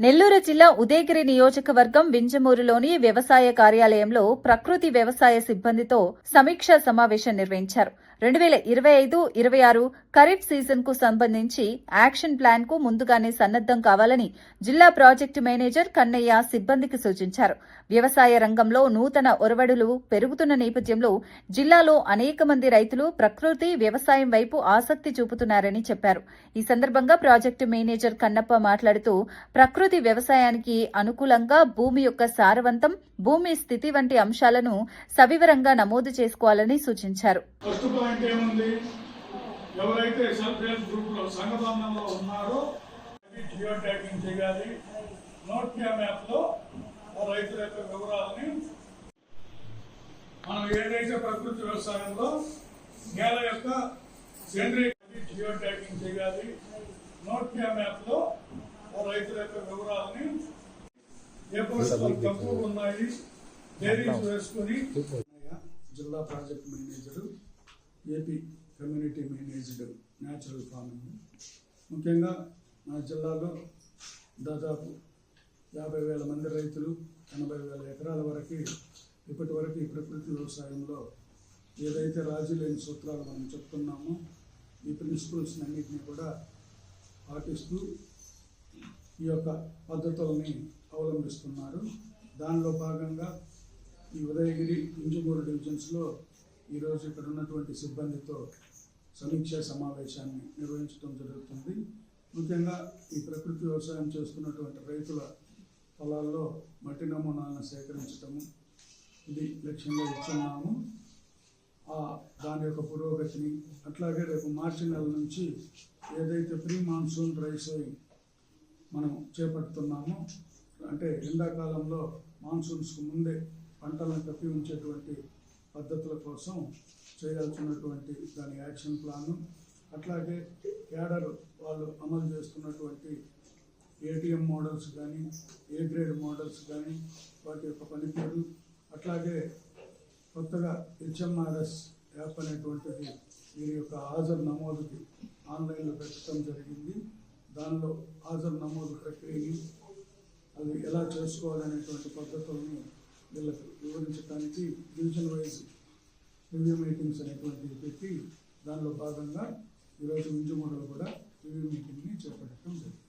నెల్లూరు జిల్లా ఉదయగిరి నియోజకవర్గం వింజమూరులోని వ్యవసాయ కార్యాలయంలో ప్రకృతి వ్యవసాయ సిబ్బందితో సమీక్షా సమావేశం నిర్వహించారు. రెండు వేల ఇరవై ఐదు ఇరవై ఆరు ఖరీఫ్ సీజన్కు సంబంధించి యాక్షన్ ప్లాన్కు ముందుగానే సన్నద్దం కావాలని జిల్లా ప్రాజెక్టు మేనేజర్ కన్నయ్య సిబ్బందికి సూచించారు. వ్యవసాయ రంగంలో నూతన ఒరవడులు పెరుగుతున్న నేపథ్యంలో జిల్లాలో అనేక మంది రైతులు ప్రకృతి వ్యవసాయం వైపు ఆసక్తి చూపుతున్నారని చెప్పారు. ఈ సందర్భంగా ప్రాజెక్టు మేనేజర్ కన్నప్ప మాట్లాడుతూ ప్రకృతి వ్యవసాయానికి అనుకూలంగా భూమి యొక్క సారవంతం భూమి స్థితి వంటి అంశాలను సవివరంగా నమోదు చేసుకోవాలని సూచించారు. ఎవరైతే సెల్ఫ్ హెల్ప్ సంఘబంధంలో ఉన్నారో జియో ట్యాగింగ్ చేయాలి. నోట్యా మ్యాప్ రైతుల యొక్క వివరాలని మనం ఏదైతే ప్రకృతి వ్యవసాయంలో నేల యొక్క సేంద్రియ జియో ట్యాగింగ్ చేయాలి నోట్యా రైతుల యొక్క వివరాలని తక్కువ ఉన్నాయి. డైరీస్ వేసుకొని జిల్లా project manager AP community managed natural farming. ముఖ్యంగా మన జిల్లాలో దాదాపు యాభై వేల మంది రైతులు ఎనభై వేల ఎకరాల వరకు ఇప్పటి వరకు ఈ ప్రకృతి వ్యవసాయంలో ఏదైతే రాజీ లేని సూత్రాలు మనం చెప్తున్నామో ఈ ప్రిన్సిపల్స్ అన్నింటినీ కూడా పాటిస్తూ ఈ యొక్క పద్ధతుల్ని అవలంబిస్తున్నారు. దానిలో భాగంగా ఈ ఉదయగిరి ఇంజమూరు డివిజన్స్లో ఈరోజు ఇక్కడ ఉన్నటువంటి సిబ్బందితో సమీక్షా సమావేశాన్ని నిర్వహించడం జరుగుతుంది. ముఖ్యంగా ఈ ప్రకృతి వ్యవసాయం చేస్తున్నటువంటి రైతుల పొలాల్లో మట్టి నమూనాలను సేకరించటము ఇది లక్ష్యంగా ఇచ్చున్నాము దాని యొక్క పురోగతిని అట్లాగే రేపు మార్చి నెల నుంచి ఏదైతే ప్రీ మాన్సూన్ డ్రై సోయింగ్ మనం చేపడుతున్నామో అంటే ఎండాకాలంలో మాన్సూన్స్కు ముందే పంటలను కప్పి ఉంచేటువంటి పద్ధతుల కోసం చేయాల్సినటువంటి దాని యాక్షన్ ప్లాను. అట్లాగే క్యాడర్ వాళ్ళు అమలు చేస్తున్నటువంటి ఏటీఎం మోడల్స్ కానీ ఏ గ్రేడ్ మోడల్స్ కానీ వాటి యొక్క పనితీరు అట్లాగే కొత్తగా హెచ్ఎంఆర్ఎస్ యాప్ అనేటువంటిది వీరి యొక్క హాజరు నమోదుకి ఆన్లైన్లో పెట్టడం జరిగింది. దానిలో హాజరు నమోదు ప్రక్రియని అది ఎలా చేసుకోవాలనేటువంటి పద్ధతులను వీళ్ళకి వివరించడానికి డివిజన్ వైజ్ రివ్యూ మీటింగ్స్ అనేటువంటివి పెట్టి దానిలో భాగంగా ఈరోజు వింజమూడలో కూడా రివ్యూ మీటింగ్ని చేపట్టడం జరిగింది.